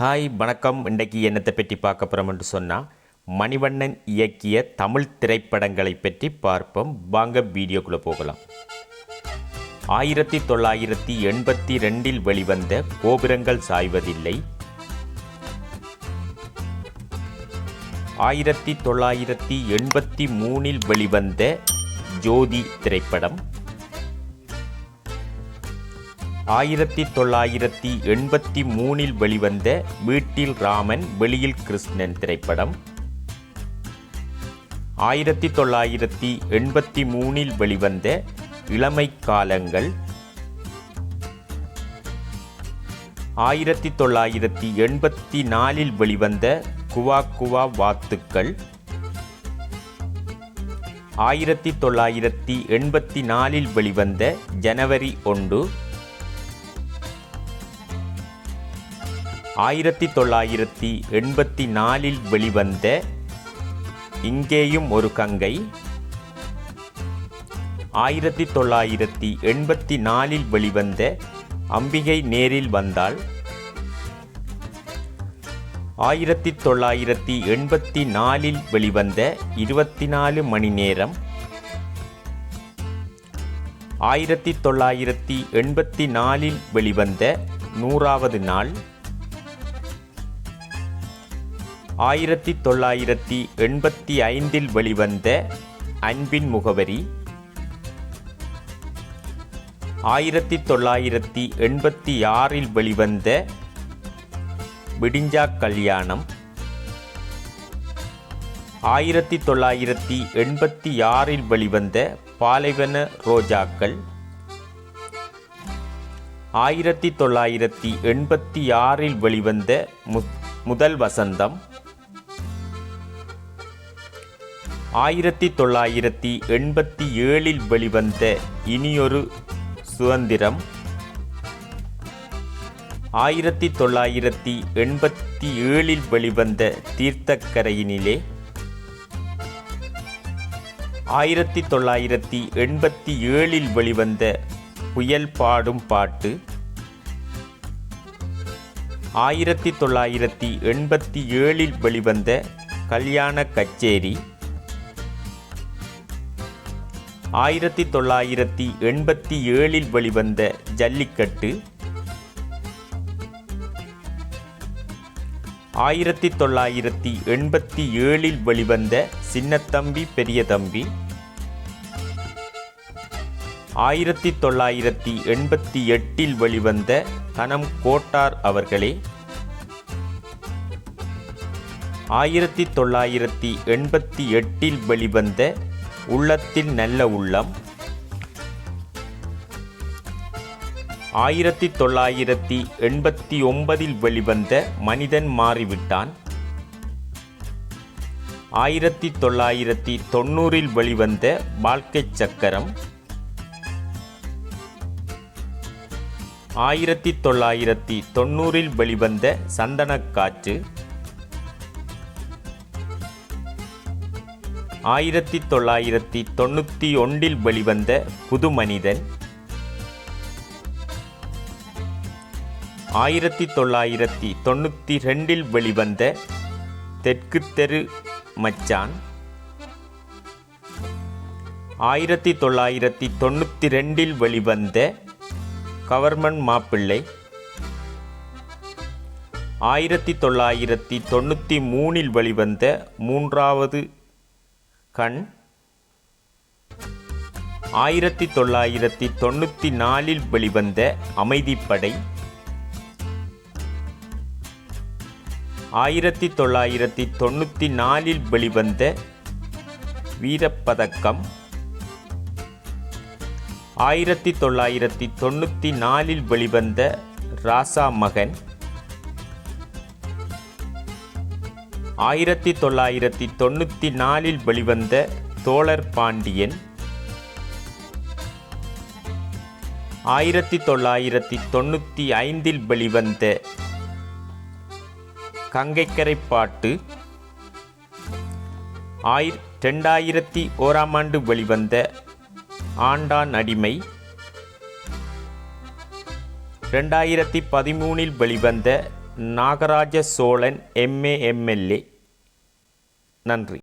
Hi வணக்கம். இன்றைக்கு என்னத்தை பற்றி பார்க்க என்று சொன்னால் மணிவண்ணன் இயக்கிய தமிழ் திரைப்படங்களை பற்றி பார்ப்போம். வாங்க வீடியோக்குள்ளே போகலாம். ஆயிரத்தி தொள்ளாயிரத்தி எண்பத்தி ரெண்டில் வெளிவந்த கோபுரங்கள் சாய்வதில்லை. ஆயிரத்தி தொள்ளாயிரத்தி எண்பத்தி மூணில் வெளிவந்த ஜோதி திரைப்படம். ஆயிரத்தி தொள்ளாயிரத்தி எண்பத்தி மூணில் வெளிவந்த வீட்டில் ராமன் வெளியில் கிருஷ்ணன் திரைப்படம். ஆயிரத்தி தொள்ளாயிரத்தி எண்பத்தி மூணில் வெளிவந்த இளமை காலங்கள். ஆயிரத்தி தொள்ளாயிரத்தி எண்பத்தி நாலில் வெளிவந்த குவா குவா வாத்துக்கள். ஆயிரத்தி தொள்ளாயிரத்தி எண்பத்தி நாலில் வெளிவந்த ஜனவரி ஒன்று. ஆயிரத்தி தொள்ளாயிரத்தி எண்பத்தி நாலில் வெளிவந்த இங்கேயும் ஒரு கங்கை. ஆயிரத்தி தொள்ளாயிரத்தி எண்பத்தி நாலில் வெளிவந்த அம்பிகை நேரில் வந்தாள் ஆயிரத்தி தொள்ளாயிரத்தி எண்பத்தி நாலில் வெளிவந்த இருபத்தி நாலு மணி நேரம். ஆயிரத்தி தொள்ளாயிரத்தி எண்பத்தி நாலில் வெளிவந்த நூறாவது நாள். ஆயிரத்தி தொள்ளாயிரத்தி எண்பத்தி ஐந்தில் வெளிவந்த அன்பின் முகவரி. ஆயிரத்தி தொள்ளாயிரத்தி எண்பத்தி ஆறில் வெளிவந்த விடிஞ்சா கல்யாணம். ஆயிரத்தி தொள்ளாயிரத்தி எண்பத்தி ஆறில் வெளிவந்த பாலைவன ரோஜாக்கள். ஆயிரத்தி தொள்ளாயிரத்தி எண்பத்தி ஆறில் வெளிவந்த மு முதல் வசந்தம். ஆயிரத்தி தொள்ளாயிரத்தி எண்பத்தி ஏழில் வெளிவந்த இனியொரு சுதந்திரம். ஆயிரத்தி தொள்ளாயிரத்தி எண்பத்தி ஏழில் வெளிவந்த தீர்த்தக்கரையினிலே. ஆயிரத்தி தொள்ளாயிரத்தி எண்பத்தி ஏழில் வெளிவந்த புயல் பாடும் பாட்டு. ஆயிரத்தி தொள்ளாயிரத்தி எண்பத்தி ஏழில் வெளிவந்த கல்யாண கச்சேரி. ஆயிரத்தி தொள்ளாயிரத்தி எண்பத்தி ஏழில் வெளிவந்த ஜல்லிக்கட்டு. ஆயிரத்தி தொள்ளாயிரத்தி எண்பத்தி ஏழில் வெளிவந்த சின்னத்தம்பி பெரிய தம்பி ஆயிரத்தி தொள்ளாயிரத்தி எண்பத்தி எட்டில் வெளிவந்த தனம் கோட்டார் அவர்களே. ஆயிரத்தி தொள்ளாயிரத்தி எண்பத்தி எட்டில் வெளிவந்த உள்ளத்தில் நல்ல உள்ளம். ஆயிரத்தி தொள்ளாயிரத்தி எண்பத்தி ஒன்பதில் வெளிவந்த மனிதன் மாறிவிட்டான். ஆயிரத்தி தொள்ளாயிரத்தி தொண்ணூறில் வெளிவந்த வாழ்க்கை சக்கரம். ஆயிரத்தி தொள்ளாயிரத்தி தொண்ணூறில் வெளிவந்த சந்தனக்காற்று ஆயிரத்தி தொள்ளாயிரத்தி தொண்ணூற்றி ஒன்றில் வெளிவந்த புது மனிதன் ஆயிரத்தி தொள்ளாயிரத்தி தொண்ணூற்றி ரெண்டில் வெளிவந்த தெற்கு தெரு மச்சான். ஆயிரத்தி தொள்ளாயிரத்தி தொண்ணூற்றி ரெண்டில் வெளிவந்த கவர்மெண்ட் மாப்பிள்ளை. ஆயிரத்தி தொள்ளாயிரத்தி தொண்ணூற்றி மூணில் வெளிவந்த மூன்றாவது கண். ஆயிரத்தி தொள்ளாயிரத்தி தொண்ணூற்றி நாலில் வெளிவந்த அமைதிப்படை. ஆயிரத்தி தொள்ளாயிரத்தி தொண்ணூற்றி நாலில் வெளிவந்த வீரப்பதக்கம். ஆயிரத்தி தொள்ளாயிரத்தி தொண்ணூற்றி நாலில் வெளிவந்த ராசா மகன். ஆயிரத்தி தொள்ளாயிரத்தி தொண்ணூற்றி நாலில் வெளிவந்த தோழர் பாண்டியன் ஆயிரத்தி தொள்ளாயிரத்தி தொண்ணூற்றி ஐந்தில் வெளிவந்த கங்கைக்கரை பாட்டு ஆயிர ரெண்டாயிரத்தி ஓராம் ஆண்டு வெளிவந்த ஆண்டான் அடிமை ரெண்டாயிரத்தி பதிமூனில் வெளிவந்த நாகராஜ சோழன் எம்ஏ எம்எல்ஏ நன்றி.